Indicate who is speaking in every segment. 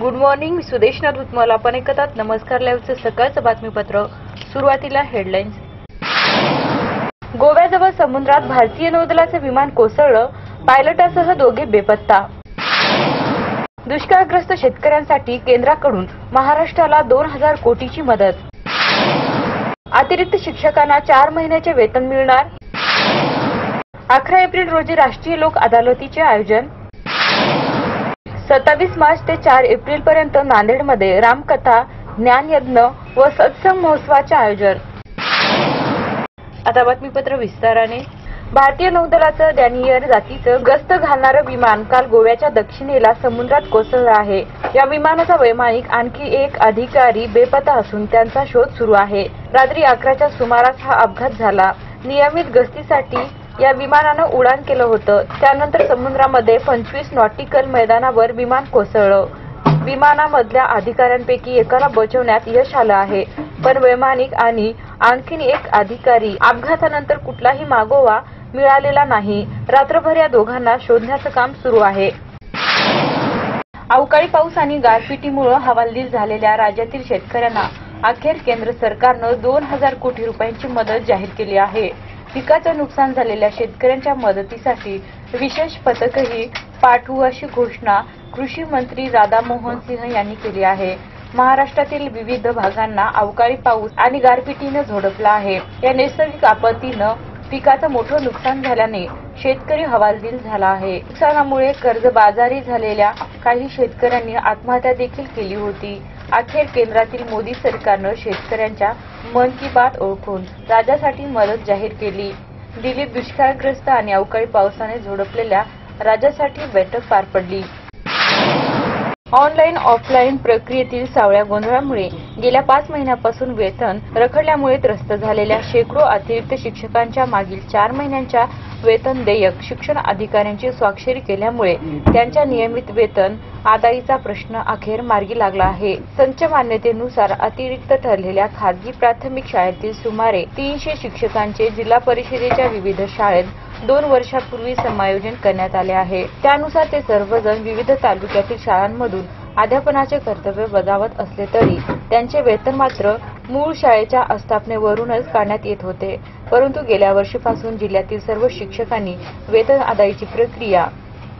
Speaker 1: Good morning Sudeshna धुतमल आपण ऐकतात. नमस्कार लाईव्हचं सकाळचं बातमीपत्र. सुरुवातीला हेडलाईन्स गोव्याजवळ समुद्रात भारतीय नौदलाचं विमान कोसळलं. पायलटासह दोघे बेपत्ता. दुष्काळग्रस्त शेतकऱ्यांसाठी केंद्राकडून महाराष्ट्राला दोन हजार कोटीची मदत. अतिरिक्त शिक्षकांना चार महिन्याचे वेतन मिळणार. अकरा एप्रिल रोजी राष्ट्रीय लोक अदालतीचे आयोजन. सत्तावीस मार्च ते चार एप्रिल पर्यंत नांदेडमध्ये रामकथा ज्ञानयज्ञ व सत्संग महोत्सवाचे आयोजन. आता बातमीपत्र विस्ताराने. भारतीय नौदलाचं डॅनियर जातीचं गस्त घालणारं विमान काल गोव्याच्या दक्षिणेला समुद्रात कोसळलं आहे. या विमानाचा वैमानिक आणखी एक अधिकारी बेपत्ता असून त्यांचा शोध सुरू आहे. रात्री अकराच्या सुमारास हा अपघात झाला. नियमित गस्तीसाठी या विमानानं उडान केलं होतं. त्यानंतर समुद्रामध्ये पंचवीस नॉटिकल मैदानावर विमान कोसळलं. विमानामधल्या अधिकाऱ्यांपैकी एकाला बचवण्यात यश आलं आहे. पण वैमानिक आणि आणखीन एक अधिकारी अपघातानंतर कुठलाही मागोवा मिळालेला नाही. रात्रभर या दोघांना शोधण्याचं काम सुरू आहे. अवकाळी पाऊस आणि गारपिटीमुळे हवालदिल झालेल्या राज्यातील शेतकऱ्यांना अखेर केंद्र सरकारनं दोन हजार कोटी रुपयांची मदत जाहीर केली आहे. पिकाचं नुकसान झालेल्या शेतकऱ्यांच्या मदतीसाठी विशेष पथकही पाठवू अशी घोषणा कृषी मंत्री राधामोहन सिंह यांनी केली आहे. महाराष्ट्रातील विविध भागांना अवकाळी पाऊस आणि गारपिटीनं झोडपला आहे. या नैसर्गिक आपत्तीनं पिकाचं मोठं नुकसान झाल्याने शेतकरी हवालदिल झाला आहे. नुकसानामुळे कर्जबाजारी झालेल्या काही शेतकऱ्यांनी आत्महत्या देखील केली होती. अखेर केंद्रातील मोदी सरकारनं शेतकऱ्यांच्या मन की बात ओळखून राज्यासाठी मदत जाहीर केली. दिल्लीत दुष्काळग्रस्त आणि अवकाळी पावसाने झोडपलेल्या राज्यासाठी बैठक पार पडली. ऑनलाईन ऑफलाईन प्रक्रियेतील सावळ्या गोंधळामुळे गेल्या पाच महिन्यापासून वेतन रखडल्यामुळे त्रस्त झालेल्या शेकडो अतिरिक्त शिक्षकांच्या मागील चार महिन्यांच्या वेतन देयक शिक्षण अधिकाऱ्यांची स्वाक्षरी केल्यामुळे त्यांच्या नियमित वेतन आदायीचा प्रश्न अखेर मार्गी लागला आहे. संच मान्यतेनुसार अतिरिक्त ठरलेल्या खासगी प्राथमिक शाळेतील सुमारे तीनशे शिक्षकांचे जिल्हा परिषदेच्या विविध शाळेत दोन वर्षापूर्वी समायोजन करण्यात आले आहे. त्यानुसार ते सर्वजण विविध तालुक्यातील शाळांमधून अध्यापनाचे कर्तव्य बजावत असले तरी त्यांचे वेतन मात्र मूळ शाळेच्या आस्थापनेवरूनच काढण्यात येत होते. परंतु गेल्या वर्षीपासून जिल्ह्यातील सर्व शिक्षकांनी वेतन आदायची प्रक्रिया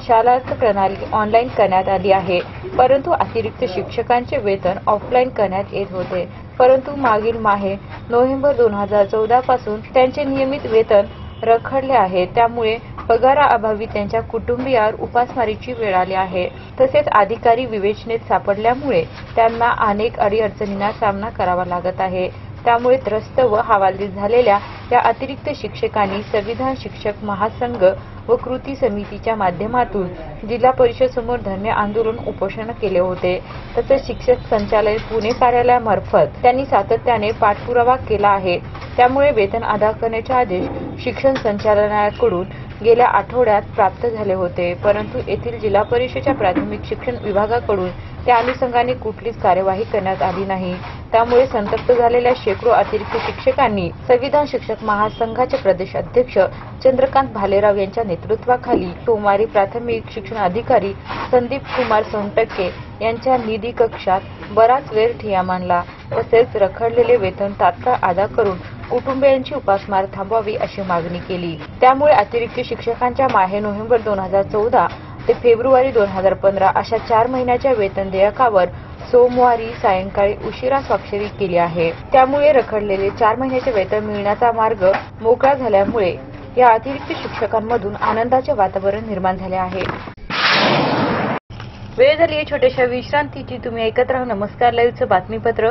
Speaker 1: शालार्थ प्रणाली ऑनलाईन करण्यात आली आहे. परंतु अतिरिक्त शिक्षकांचे वेतन ऑफलाईन करण्यात येत होते. परंतु मागील माहे नोव्हेंबर दोन हजार चौदा पासून त्यांचे नियमित वेतन रखडले आहे. त्यामुळे पगाराअभावी त्यांच्या कुटुंबियावर उपासमारीची वेळ आली आहे. तसेच अधिकारी विवेचनेत सापडल्यामुळे त्यांना अनेक अडीअडचणींना सामना करावा लागत आहे. त्यामुळे त्रस्त व हवालदिल झालेल्या या अतिरिक्त शिक्षकांनी संविधान शिक्षक महासंघ व कृती समितीच्या माध्यमातून जिल्हा परिषद समोर धरणे आंदोलन उपोषण केले होते. तसेच शिक्षक संचालय पुणे कार्यालयामार्फत त्यांनी सातत्याने पाठपुरावा केला आहे. त्यामुळे वेतन अदा करण्याचे आदेश शिक्षण संचालनालयाकडून गेल्या आठवड्यात प्राप्त झाले होते. परंतु येथील जिल्हा परिषदेच्या प्राथमिक शिक्षण विभागाकडून त्या अनुषंगाने कुठलीच कार्यवाही करण्यात आली नाही. त्यामुळे संतप्त झालेल्या शेकडो अतिरिक्त शिक्षकांनी संविधान शिक्षक महासंघाचे प्रदेश अध्यक्ष चंद्रकांत भालेराव यांच्या नेतृत्वाखाली सोमवारी प्राथमिक शिक्षण अधिकारी संदीप कुमार सोनटक्के यांच्या निधी कक्षात बराच वेळ ठिया मांडला तसेच रखडलेले वेतन तात्काळ अदा करून कुटुंबियांची उपासमार थांबवावी अशी मागणी केली. त्यामुळे अतिरिक्त शिक्षकांच्या माहे नोव्हेंबर दोन हजार चौदा ते फेब्रुवारी दोन हजार पंधरा अशा चार महिन्याच्या वेतन देयकावर सोमवारी सायंकाळी उशिरा स्वाक्षरी केली आहे. त्यामुळे रखडलेले चार महिन्याचे वेतन मिळण्याचा मार्ग मोकळा झाल्यामुळे या अतिरिक्त शिक्षकांमधून आनंदाचे वातावरण निर्माण झाले आहे. वेळ झाली आहे छोट्याशा विश्रांतीची. तुम्ही ऐकत राहा नमस्कार लाईव्हचं बातमीपत्र.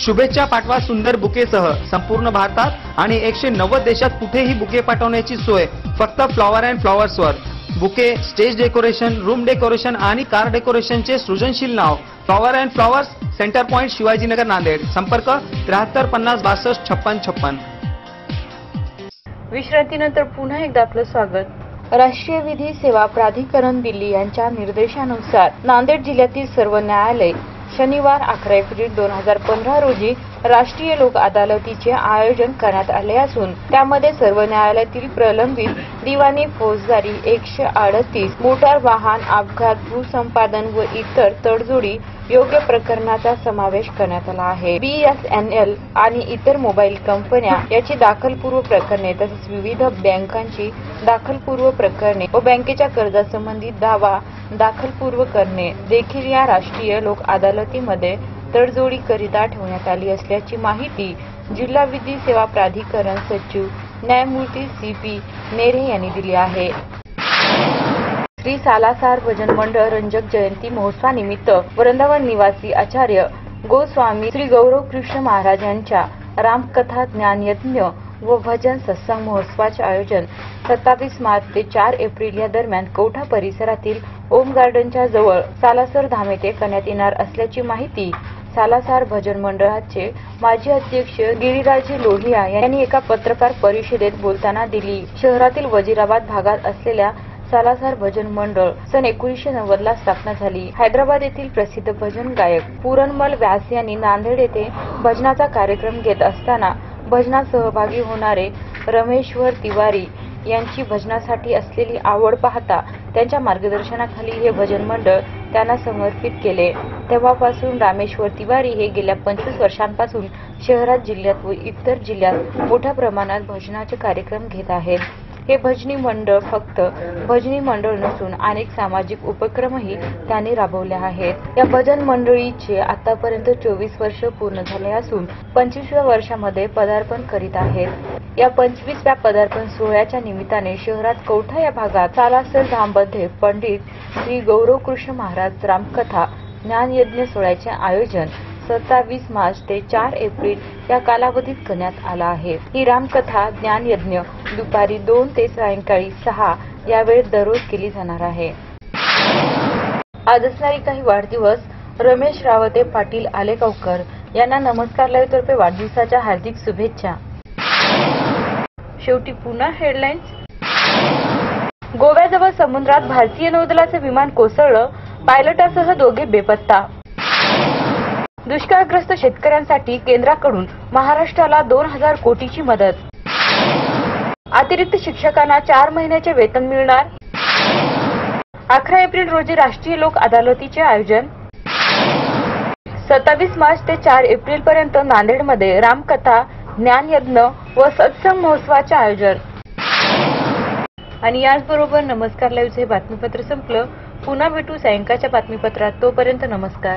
Speaker 2: शुभेच्छा पाठवा सुंदर बुकेसह संपूर्ण भारतात आणि एकशे नव्वद देशात कुठेही बुके पाठवण्याची सोय फक्त flower and फ्लॉवर्सवर. Bouquet stage decoration room decoration आणि कार डेकोरेशनचे सृजनशील नाव flower and flowers centre point Shivajinagar Nanded. संपर्क त्र्याहत्तर पन्नास बासष्ट छप्पन छप्पन.
Speaker 1: विश्रांतीनंतर पुन्हा एकदा आपलं स्वागत. राष्ट्रीय विधी सेवा प्राधिकरण दिल्ली यांच्या निर्देशानुसार नांदेड जिल्ह्यातील सर्व न्यायालय शनिवार अकरा एप्रिल दोन हजार पंधरा रोजी राष्ट्रीय लोक अदालतीचे आयोजन करण्यात आले असून त्यामध्ये सर्व न्यायालयातील प्रलंबित दिवाणी फौजदारी एकशे अडतीस मोटार वाहन अपघात भूसंपादन व इतर तडजोडी योग्य प्रकरणाचा समावेश करण्यात आला आहे. बीएसएनएल आणि इतर मोबाईल कंपन्या याची दाखलपूर्व प्रकरणे तसेच विविध बँकांची दाखलपूर्व प्रकरणे व बँकेच्या कर्जासंबंधित दावा दाखलपूर्व करणे देखील या राष्ट्रीय लोक अदालतीमध्ये तडजोडीकरिता ठेवण्यात आली असल्याची माहिती जिल्हा विधी सेवा प्राधिकरण सचिव न्यायमूर्ती सी पी नेरे यांनी दिली आहे. श्री सालासार भजन मंडळ रंजक जयंती महोत्सवानिमित्त वृंदावन निवासी आचार्य गोस्वामी श्री गौरव कृष्ण महाराज यांच्या रामकथा ज्ञानयज्ञ व भजन सत्संग महोत्सवाचे आयोजन सत्तावीस मार्च ते चार एप्रिल या दरम्यान कौठा परिसरातील ओम गार्डनच्या जवळ सालासर धाम येथे करण्यात येणार असल्याची माहिती सालासार भजन मंडळाचे माजी अध्यक्ष गिरीराजे लोहिया यांनी एका पत्रकार परिषदेत बोलताना दिली. शहरातील वजिराबाद भागात असलेल्या सालासार भजन मंडळ सन एकोणीसशे नव्वद ला स्थापना झाली. हैदराबाद येथील प्रसिद्ध भजन गायक पुरणमल व्यास यांनी नांदेड येथे भजनाचा कार्यक्रम घेत असताना भजनात सहभागी होणारे रमेश्वर तिवारी यांची भजनासाठी असलेली आवड पाहता त्यांच्या मार्गदर्शनाखाली हे भजन मंडळ त्यांना समर्पित केले. तेव्हापासून रामेश्वर तिवारी हे गेल्या पंचवीस वर्षांपासून शहरात जिल्ह्यात व इतर जिल्ह्यात मोठ्या प्रमाणात भजनाचे कार्यक्रम घेत आहेत. हे भजनी मंडळ फक्त भजनी मंडळ नसून अनेक सामाजिक उपक्रमही त्यांनी राबवले आहेत. या भजन मंडळीचे आतापर्यंत चोवीस वर्ष पूर्ण झाले असून पंचवीसव्या वर्षामध्ये पदार्पण करीत आहेत. या पंचवीसव्या पदार्पण सोहळ्याच्या निमित्ताने शहरात कौठा या भागात सालासर धाममध्ये पंडित श्री गौरव कृष्ण महाराज रामकथा ज्ञानयज्ञ सोहळ्याचे आयोजन सत्तावीस मार्च ते चार एप्रिल या कालावधीत करण्यात आला आहे. ही रामकथा ज्ञानयज्ञ दुपारी दोन ते सायंकाळी सहा या वेळेत दररोज केली जाणार आहे. आज असणारी काही वाढदिवस रमेश रावते पाटील आलेगावकर यांना नमस्कार लाईव्ह वाढदिवसाच्या हार्दिक शुभेच्छा. शेवटी पुन्हा हेडलाईन्स गोव्याजवळ समुद्रात भारतीय नौदलाचे विमान कोसळलं पायलटासह दोघे बेपत्ता. दुष्काळग्रस्त शेतकऱ्यांसाठी केंद्राकडून महाराष्ट्राला दोन हजार कोटीची मदत. अतिरिक्त शिक्षकांना चार महिन्याचे वेतन मिळणार. अकरा एप्रिल रोजी राष्ट्रीय लोक अदालतीचे आयोजन. सत्तावीस मार्च ते चार एप्रिल पर्यंत नांदेडमध्ये रामकथा ज्ञानयज्ञ व सत्संग महोत्सवाचे आयोजन. आणि याचबरोबर नमस्कार लाईव्हचे बातमीपत्र संपलं. पुन्हा भेटू सायंकाळच्या बातमीपत्रात. तोपर्यंत नमस्कार.